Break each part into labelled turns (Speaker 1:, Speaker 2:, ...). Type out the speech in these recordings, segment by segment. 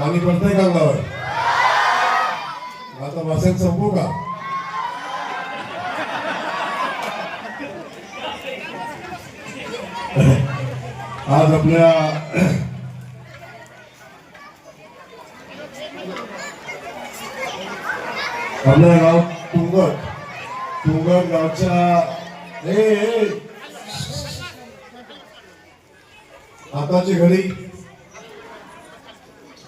Speaker 1: पाणी पडतंय का अंगावर? आता बसेल संपू का? आज आपल्या आपल्या गाव तुंगट तुंगट गावच्या आताची घडी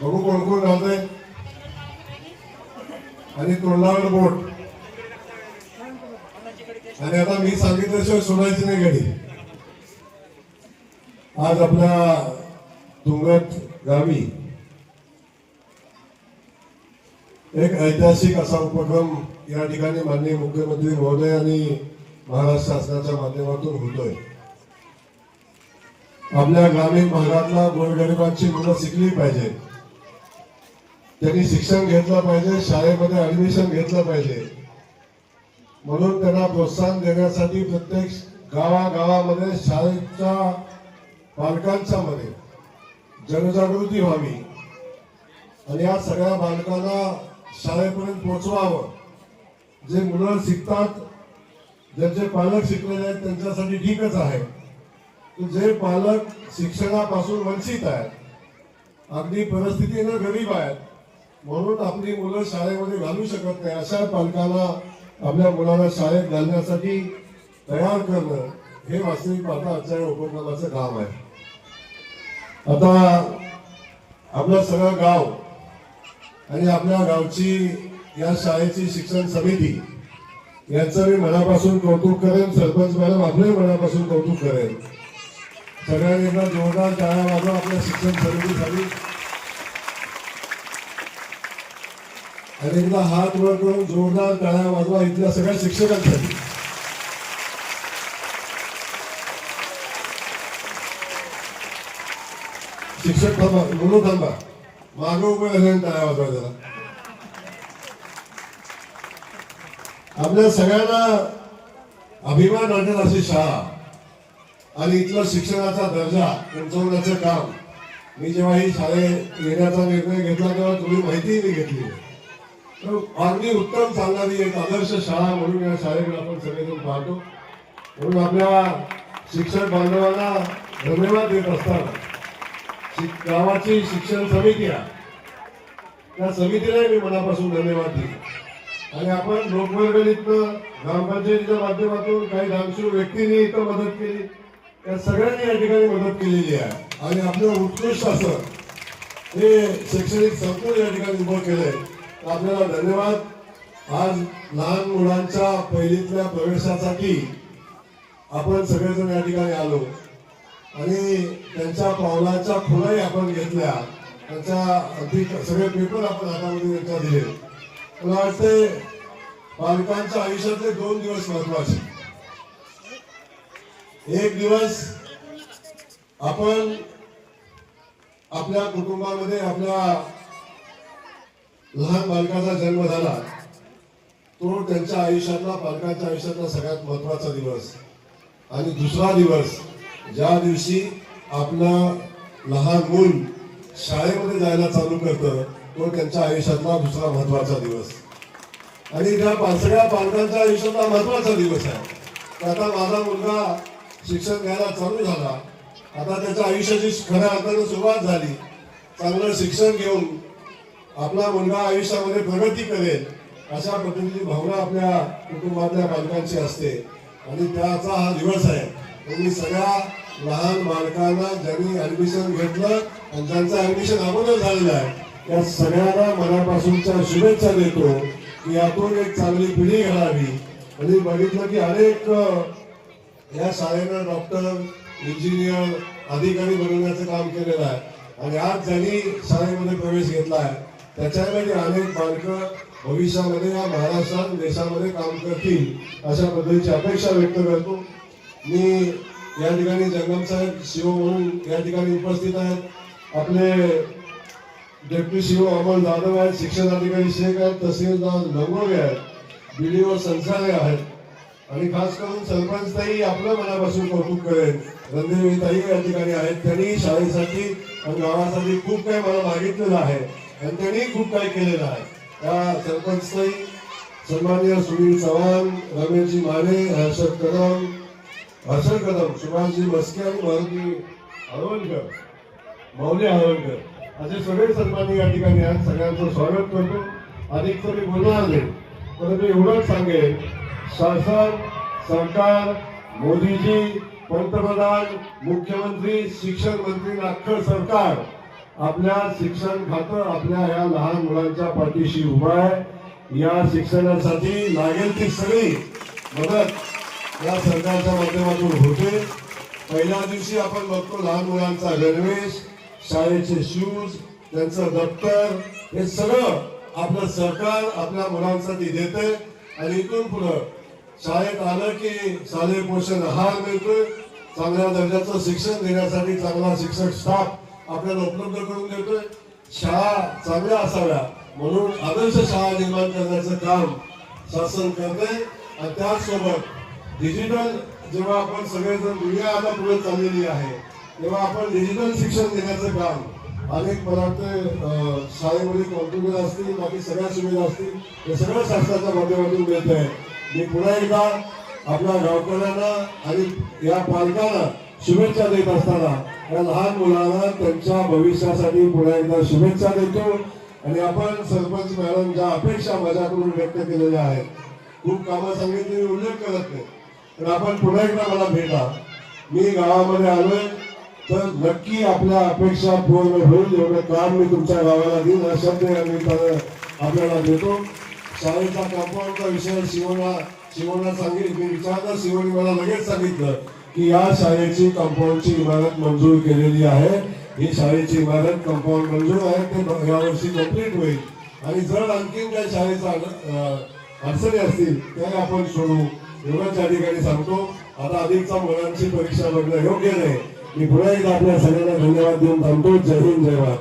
Speaker 1: बघू कोण कोण घालतंय आणि तोंडावर बोट. आणि आता मी सांगितल्याशिवाय सोडायची नाही गाडी. आज आपल्या तुंगत गावी एक ऐतिहासिक असा उपक्रम या ठिकाणी माननीय मुख्यमंत्री महोदय आणि महाराष्ट्र शासनाच्या माध्यमातून होतोय. आपल्या ग्रामीण भागातला गोरगरिबांची मुलं शिकली पाहिजे त्यांनी शिक्षण घेतलं पाहिजे शाळेमध्ये ऍडमिशन घेतलं पाहिजे. म्हणून त्यांना प्रोत्साहन देण्यासाठी प्रत्येक गावागावामध्ये शाळेच्या पालकांच्या मध्ये जनजागृती व्हावी. आणि या सगळ्या बालकांना शाळेपर्यंत पोहोचवावं. जे मुलं शिकतात ज्यांचे पालक शिकलेले आहेत त्यांच्यासाठी ठीकच आहे. जे पालक शिक्षणापासून वंचित आहेत अगदी परिस्थितीनं गरीब आहेत म्हणून आपली मुलं शाळेमध्ये घालू शकत नाही. अशा पालकाला आपल्या मुलाला शाळेत घालण्यासाठी तयार करणं हे वास्तविक पाहता आजच्या उपक्रमाचं काम आहे. आता आपलं सगळं गाव आणि आपल्या गावची या शाळेची शिक्षण समिती यांचं मी मनापासून कौतुक करेन. सरपंच मॅडम आपले मनापासून कौतुक करेन. सगळ्यांनी एकदा जोरदार टाळ्या वाजवा आपल्या शिक्षण समितीसाठी. आणि एकदा हात वर करून जोरदार टाळ्या वाजवा इथल्या सगळ्या शिक्षकांसाठी. शिक्षक थांबा मुलं थांबा. मागे उभे राहिल्याने टाळ्या वाजवा आपल्या सगळ्यांना अभिमान वाटेल अशी शाळा. आणि इथला शिक्षणाचा दर्जा उंचवण्याचं काम. मी जेव्हा ही शाळेत येण्याचा निर्णय घेतला तेव्हा तुम्ही माहिती मी घेतली. तर अगदी उत्तम चालणारी एक आदर्श शाळा म्हणून या शाळेकडे आपण सगळेजण पाहतो. म्हणून आपल्या शिक्षक बांधवांना धन्यवाद देत असताना गावाची शिक्षण समिती आहे. त्या समितीलाही मी मनापासून धन्यवाद दिले आणि आपण लोकवर्गणीतनं ग्रामपंचायतीच्या माध्यमातून काही दानशूर व्यक्तींनी इथं मदत केली. त्या सगळ्यांनी या ठिकाणी मदत केलेली आहे. आणि आपलं उत्कृष्ट असं हे शैक्षणिक संकुल या ठिकाणी उभं केलंय. आपल्याला धन्यवाद. आज लहान मुलांच्या पहिलीतल्या प्रवेशासाठी आपण सगळेजण या ठिकाणी आलो. आणि त्यांच्या पावलाच्या खुणाही आपण घेतल्या. त्यांच्या अगदी सगळे पेपर आपण हातामध्ये त्यांच्या दिले. मला वाटते पालकांच्या आयुष्यातले दोन दिवस महत्त्वाचे. एक दिवस आपण आपल्या कुटुंबामध्ये आपल्या लहान बालकाचा जन्म झाला तो त्यांच्या आयुष्यातला पालकांच्या आयुष्यातला सगळ्यात महत्त्वाचा दिवस. आणि दुसरा दिवस ज्या दिवशी आपला लहान मूल शाळेमध्ये जायला चालू करतं तो त्यांच्या आयुष्यातला दुसरा महत्त्वाचा दिवस. आणि त्या सगळ्या पालकांच्या आयुष्यातला महत्त्वाचा दिवस आहे. आता माझा मुलगा शिक्षण घ्यायला चालू झाला. आता त्याच्या आयुष्याची खऱ्या अर्थानं सुरुवात झाली. चांगलं शिक्षण घेऊन आपला मुलगा आयुष्यामध्ये प्रगती करेल अशा पद्धतीची भावना आपल्या कुटुंबातल्या बालकांची असते. आणि त्याचा हा दिवस आहे. त्यांनी सगळ्या लहान बालकांना ज्यांनी ऍडमिशन घेतलं आणि ज्यांचं ऍडमिशन अगोदर झालेलं आहे त्या सगळ्यांना मनापासूनच्या शुभेच्छा देतो की यातून एक चांगली पिढी घडावी. आणि बघितलं की अनेक या शाळेनं डॉक्टर इंजिनियर अधिकारी बनवण्याचं काम केलेलं आहे. आणि आज ज्यांनी शाळेमध्ये प्रवेश घेतला आहे त्याच्यामध्ये अनेक बालकं भविष्यामध्ये या महाराष्ट्रात देशामध्ये काम करतील अशा पद्धतीची अपेक्षा व्यक्त करतो. मी या ठिकाणी जंगम साहेब शिव म्हणून या ठिकाणी उपस्थित आहेत. आपले डेप्युटी शिव अमोल जाधव आहेत शिक्षण अधिकारी शेख आहेत तहसीलदार लंगोगे आहेत बीडीओ संसारे आहेत. आणि खास करून सरपंच ताई आपलं मनापासून कौतुक करेल. रणदेवी ताई या ठिकाणी आहेत त्यांनी शाळेसाठी आणि गावासाठी खूप काही मला मागितलेलं आहे. आणि त्यांनी खूप काही केलेलं आहे त्या सरपंचताई सन्मान्य सुनील चव्हाण रमेशजी माने हर्षद कदम हर्षद कदम सुभाषजी मस्के आणि मारुती हळवणकर मौली हळवणकर असे सगळे सन्मान्य या ठिकाणी आहेत. सगळ्यांचं स्वागत करतो. अधिक तर मी बोलणार नाही. परंतु एवढंच सांगेन. शासन सरकार मोदीजी पंतप्रधान मुख्यमंत्री शिक्षण मंत्री आणि सरकार आपल्या शिक्षण खातं आपल्या या लहान मुलांच्या पाठीशी उभं आहे. या शिक्षणासाठी लागेल ती सगळी मदत या सरकारच्या माध्यमातून होते. पहिल्या दिवशी आपण बघतो लहान मुलांचा गणवेश शाळेचे शूज त्यांचं दप्तर हे सगळं आपलं सरकार आपल्या मुलांसाठी देते. आणि इथून पुढं शाळेत आलं की शालेय पोषण आहार मिळतोय. चांगल्या दर्जाचं शिक्षण देण्यासाठी चांगला शिक्षक स्टाफ आपल्याला उपलब्ध करून देतोय शाळा चांगल्या असाव्या. म्हणून आदर्श शाळा निर्माण करण्याचं काम शासन करते आणि त्याचसोबत डिजिटल जेव्हा आपण सगळेजण दुनिया आता पुढे चाललेली आहे तेव्हा आपण डिजिटल शिक्षण देण्याचं काम अनेक मला वाटतं शाळेमध्ये कॉम्प्युटर असतील बाकी सगळ्या सुविधा असतील हे सगळं शासनाच्या माध्यमातून मिळत आहे मी पुन्हा एकदा आपल्या गावकऱ्यांना आणि या पालकांना शुभेच्छा देत असताना. या लहान मुलांना त्यांच्या भविष्यासाठी पुन्हा एकदा शुभेच्छा देतो. आणि आपण सरपंच मॅडम ज्या अपेक्षा माझ्याकडून व्यक्त केलेल्या आहेत खूप कामं सांगितली उल्लेख करत नाही पण आपण पुन्हा एकदा मला भेटा मी गावामध्ये आलोय. तर नक्की आपल्या अपेक्षा पूर्ण होईल. एवढं काम मी तुमच्या गावाला देईल. हा शब्द या निमित्तानं आपल्याला देतो. शाळेचा कंपाऊंडचा विषय शिवणा शिवणा सांगितलं मी विचारलं शिवणी मला लगेच सांगितलं. की या शाळेची कंपाऊंडची इमारत मंजूर केलेली आहे. ही शाळेची इमारत कंपाऊंड मंजूर आहे. ते यावर्षी कंप्लीट होईल. आणि जर आणखीन त्या शाळेचा अडचणी असतील त्या आपण सोडू. एवढंच या ठिकाणी सांगतो. आता अधिकचा मुलांची परीक्षा बघणं योग्य नाही. मी पुन्हा एकदा आपल्या सगळ्यांना धन्यवाद देऊन थांबतो. जय हिंद जय भारत.